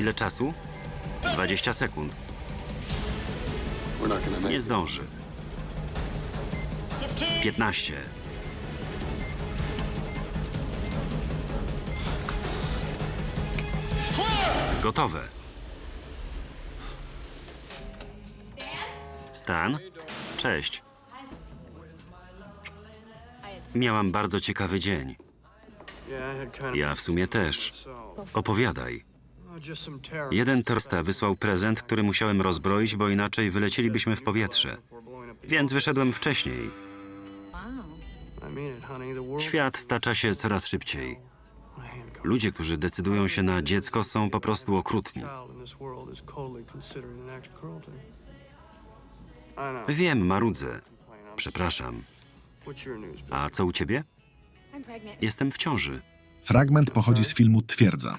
Ile czasu? 20 sekund. Nie zdąży. 15. Gotowe. Stan? Cześć. Miałam bardzo ciekawy dzień. Ja w sumie też. Opowiadaj. Jeden torsta wysłał prezent, który musiałem rozbroić, bo inaczej wylecielibyśmy w powietrze. Więc wyszedłem wcześniej. Świat stacza się coraz szybciej. Ludzie, którzy decydują się na dziecko, są po prostu okrutni. Wiem, marudzę. Przepraszam. A co u ciebie? Jestem w ciąży. Fragment pochodzi z filmu Twierdza.